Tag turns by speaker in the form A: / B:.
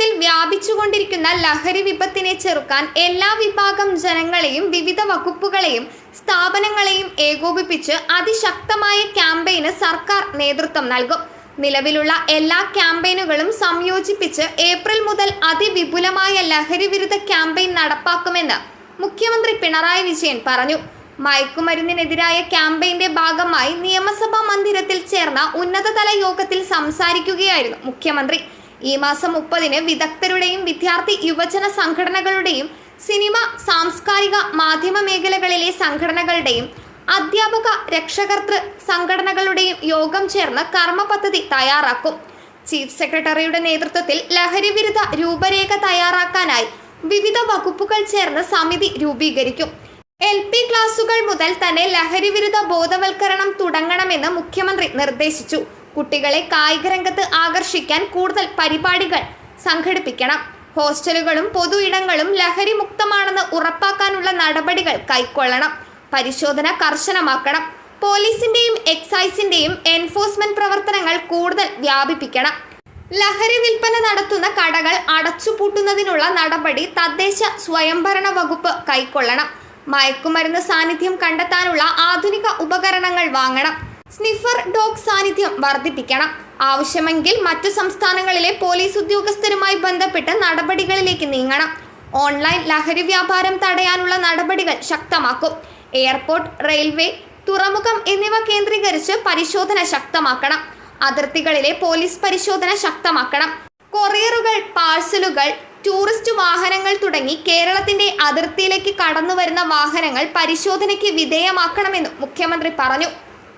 A: കേരളത്തിൽ വ്യാപിച്ചുകൊണ്ടിരിക്കുന്ന ലഹരി വിപത്തിനെ ചെറുക്കാൻ എല്ലാ വിഭാഗം ജനങ്ങളെയും വിവിധ വകുപ്പുകളെയും സ്ഥാപനങ്ങളെയും ഏകോപിപ്പിച്ച് അതിശക്തമായ ക്യാമ്പയിന് സർക്കാർ നേതൃത്വം നൽകും. നിലവിലുള്ള എല്ലാ ക്യാമ്പയിനുകളും സംയോജിപ്പിച്ച് ഏപ്രിൽ മുതൽ അതിവിപുലമായ ലഹരി വിരുദ്ധ ക്യാമ്പയിൻ നടപ്പാക്കുമെന്ന് മുഖ്യമന്ത്രി പിണറായി വിജയൻ പറഞ്ഞു. മയക്കുമരുന്നിനെതിരായ ക്യാമ്പയിന്റെ ഭാഗമായി നിയമസഭാ മന്ദിരത്തിൽ ചേർന്ന ഉന്നതതല യോഗത്തിൽ സംസാരിക്കുകയായിരുന്നു മുഖ്യമന്ത്രി. ഈ മാസം മുപ്പതിന് വിദഗ്ധരുടെയും വിദ്യാർത്ഥി യുവജന സംഘടനകളുടെയും സിനിമ സാംസ്കാരിക മാധ്യമ മേഖലകളിലെ സംഘടനകളുടെയും അധ്യാപക രക്ഷകർത്തൃ സംഘടനകളുടെയും യോഗം ചേർന്ന് കർമ്മ പദ്ധതി തയ്യാറാക്കും. ചീഫ് സെക്രട്ടറിയുടെ നേതൃത്വത്തിൽ ലഹരിവിരുദ്ധ രൂപരേഖ തയ്യാറാക്കാനായി വിവിധ വകുപ്പുകൾ ചേർന്ന് സമിതി രൂപീകരിക്കും. എൽ പി ക്ലാസുകൾ മുതൽ തന്നെ ലഹരിവിരുദ്ധ ബോധവൽക്കരണം തുടങ്ങണമെന്ന് മുഖ്യമന്ത്രി നിർദ്ദേശിച്ചു. കുട്ടികളെ കായിക രംഗത്ത് ആകർഷിക്കാൻ കൂടുതൽ പരിപാടികൾ സംഘടിപ്പിക്കണം. ഹോസ്റ്റലുകളും പൊതു ഇടങ്ങളും ലഹരി മുക്തമാണെന്ന് ഉറപ്പാക്കാനുള്ള നടപടികൾ കൈക്കൊള്ളണം. പരിശോധന കർശനമാക്കണം. പോലീസിന്റെയും എക്സൈസിന്റെയും എൻഫോഴ്സ്മെന്റ് പ്രവർത്തനങ്ങൾ കൂടുതൽ വ്യാപിപ്പിക്കണം. ലഹരി വിൽപ്പന നടത്തുന്ന കടകൾ അടച്ചുപൂട്ടുന്നതിനുള്ള നടപടി തദ്ദേശ സ്വയംഭരണ വകുപ്പ് കൈക്കൊള്ളണം. മയക്കുമരുന്ന് സാന്നിധ്യം കണ്ടെത്താനുള്ള ആധുനിക ഉപകരണങ്ങൾ വാങ്ങണം. സ്നിഫർ ഡോഗ് സാന്നിധ്യം വർദ്ധിപ്പിക്കണം. ആവശ്യമെങ്കിൽ മറ്റു സംസ്ഥാനങ്ങളിലെ പോലീസ് ഉദ്യോഗസ്ഥരുമായി ബന്ധപ്പെട്ട് നടപടികളിലേക്ക് നീങ്ങണം. ഓൺലൈൻ ലഹരി വ്യാപാരം തടയാനുള്ള നടപടികൾ ശക്തമാക്കും. എയർപോർട്ട് റെയിൽവേ തുറമുഖം എന്നിവ കേന്ദ്രീകരിച്ച് പരിശോധന ശക്തമാക്കണം. അതിർത്തികളിലെ പോലീസ് പരിശോധന ശക്തമാക്കണം. കൊറിയറുകൾ പാഴ്സലുകൾ ടൂറിസ്റ്റ് വാഹനങ്ങൾ തുടങ്ങി കേരളത്തിന്റെ അതിർത്തിയിലേക്ക് കടന്നുവരുന്ന വാഹനങ്ങൾ പരിശോധനയ്ക്ക് വിധേയമാക്കണമെന്നും മുഖ്യമന്ത്രി പറഞ്ഞു.